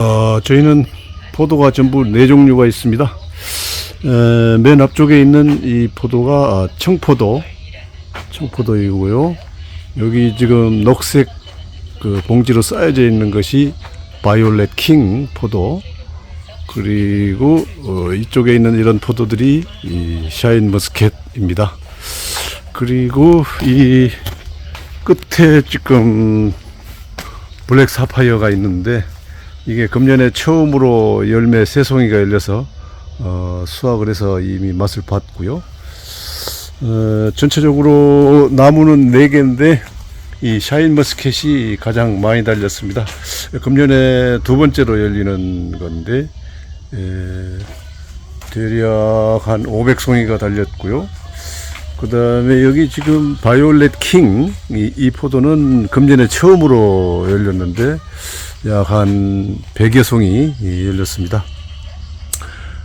어, 저희는 포도가 전부 네 종류가 있습니다. 에, 맨 앞쪽에 있는 이 포도가 아, 청포도, 청포도이고요. 여기 지금 녹색 그 봉지로 쌓여져 있는 것이 바이올렛 킹 포도. 그리고 어, 이쪽에 있는 이런 포도들이 이 샤인 머스켓입니다. 그리고 이 끝에 지금 블랙 사파이어가 있는데 이게 금년에 처음으로 열매 세 송이가 열려서 어, 수확을 해서 이미 맛을 봤고요. 어, 전체적으로 나무는 네 개인데 이 샤인 머스켓이 가장 많이 달렸습니다. 금년에 두 번째로 열리는 건데 에, 대략 한 500송이가 달렸고요. 그 다음에 여기 지금 바이올렛 킹, 이, 이 포도는 금년에 처음으로 열렸는데 약 한 100여 송이 열렸습니다.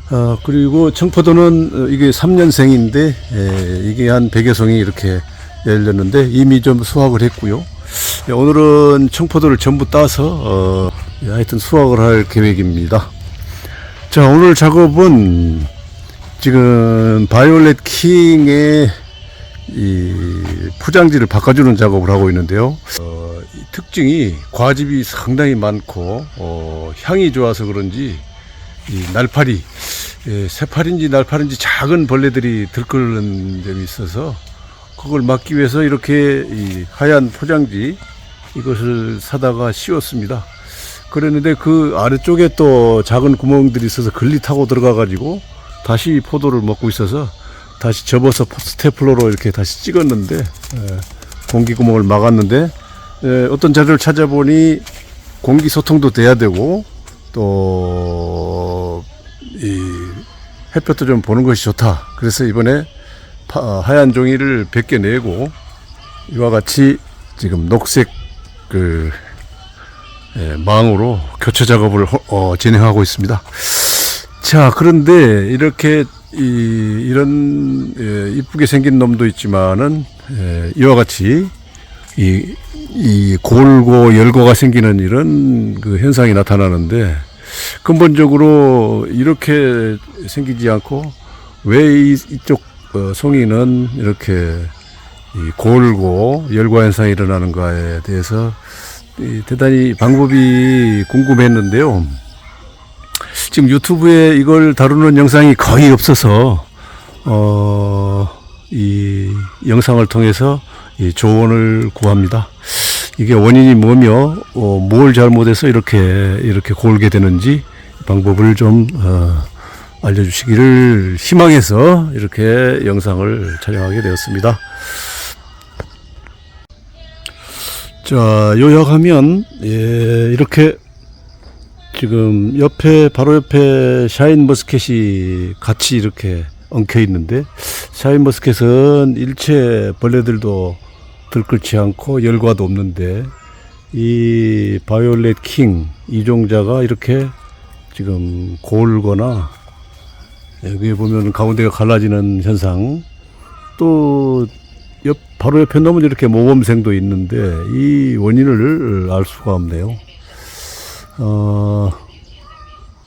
아, 그리고 청포도는 어, 이게 3년생인데 이게 한 100여 송이 이렇게 열렸는데 이미 좀 수확을 했고요. 예, 오늘은 청포도를 전부 따서 어, 예, 하여튼 수확을 할 계획입니다. 자, 오늘 작업은 지금 바이올렛 킹의 이 포장지를 바꿔주는 작업을 하고 있는데요. 어, 이 특징이 과즙이 상당히 많고 어, 향이 좋아서 그런지 이 날파리, 예, 새파리인지 날파리인지 작은 벌레들이 들끓는 점이 있어서 그걸 막기 위해서 이렇게 이 하얀 포장지 이것을 사다가 씌웠습니다. 그랬는데 그 아래쪽에 또 작은 구멍들이 있어서 글리 타고 들어가 가지고 다시 포도를 먹고 있어서 다시 접어서 스테플러로 이렇게 다시 찍었는데 에, 공기 구멍을 막았는데 에, 어떤 자료를 찾아보니 공기 소통도 돼야 되고 또이 햇볕도 좀 보는 것이 좋다. 그래서 이번에 파- 하얀 종이를 100개 내고 이와 같이 지금 녹색 그 예, 망으로 교체 작업을 허- 어, 진행하고 있습니다. 자, 그런데 이렇게 이, 이런 예, 이쁘게 생긴 놈도 있지만은 예, 이와 같이 이, 이 골고 열고가 생기는 이런 그 현상이 나타나는데 근본적으로 이렇게 생기지 않고 왜 이, 이쪽 어, 송이는 이렇게 이 골고 열과 현상이 일어나는가에 대해서 이 대단히 방법이 궁금했는데요. 지금 유튜브에 이걸 다루는 영상이 거의 없어서 어, 이 영상을 통해서 이 조언을 구합니다. 이게 원인이 뭐며 어, 뭘 잘못해서 이렇게 이렇게 골게 되는지 방법을 좀 어, 알려주시기를 희망해서 이렇게 영상을 촬영하게 되었습니다. 자, 요약하면, 예, 이렇게 지금 옆에, 바로 옆에 샤인 머스켓이 같이 이렇게 엉켜 있는데, 샤인 머스켓은 일체 벌레들도 들끓지 않고 열과도 없는데, 이 바이올렛 킹 이종자가 이렇게 지금 골거나, 여기 보면 가운데가 갈라지는 현상, 또 옆 바로 옆에 놓으면 이렇게 모범생도 있는데 이 원인을 알 수가 없네요. 어,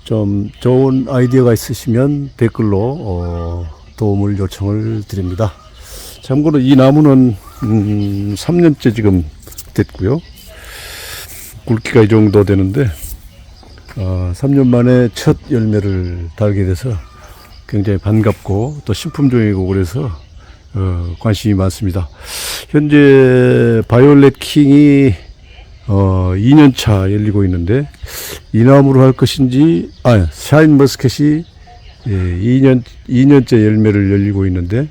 좀 좋은 아이디어가 있으시면 댓글로 어, 도움을 요청을 드립니다. 참고로 이 나무는 음, 3년째 지금 됐고요. 굵기가 이 정도 되는데 어, 3년 만에 첫 열매를 달게 돼서 굉장히 반갑고 또 신품 종이고 그래서 어, 관심이 많습니다. 현재 바이올렛 킹이 어, 2년 차 열리고 있는데 이 나무로 할 것인지 아 샤인 머스켓이 예, 2년 2년째 열매를 열리고 있는데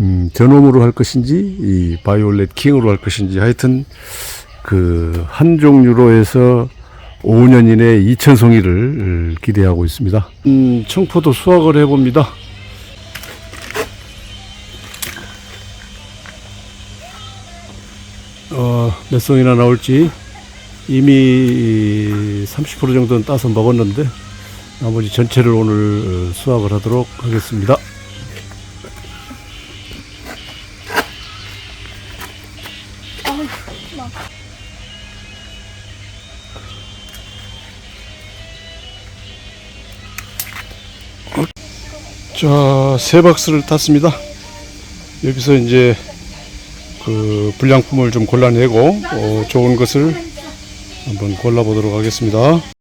음, 전홈으로 할 것인지 이 바이올렛 킹으로 할 것인지 하여튼 그 한 종류로 해서 5년 이내 2천 송이를 기대하고 있습니다. 음, 청포도 수확을 해봅니다. 어, 몇 송이나 나올지 이미 30% 정도는 따서 먹었는데 나머지 전체를 오늘 어, 수확을 하도록 하겠습니다. 자, 세 박스를 땄습니다. 여기서 이제 그 불량품을 좀 골라내고 어, 좋은 것을 한번 골라보도록 하겠습니다.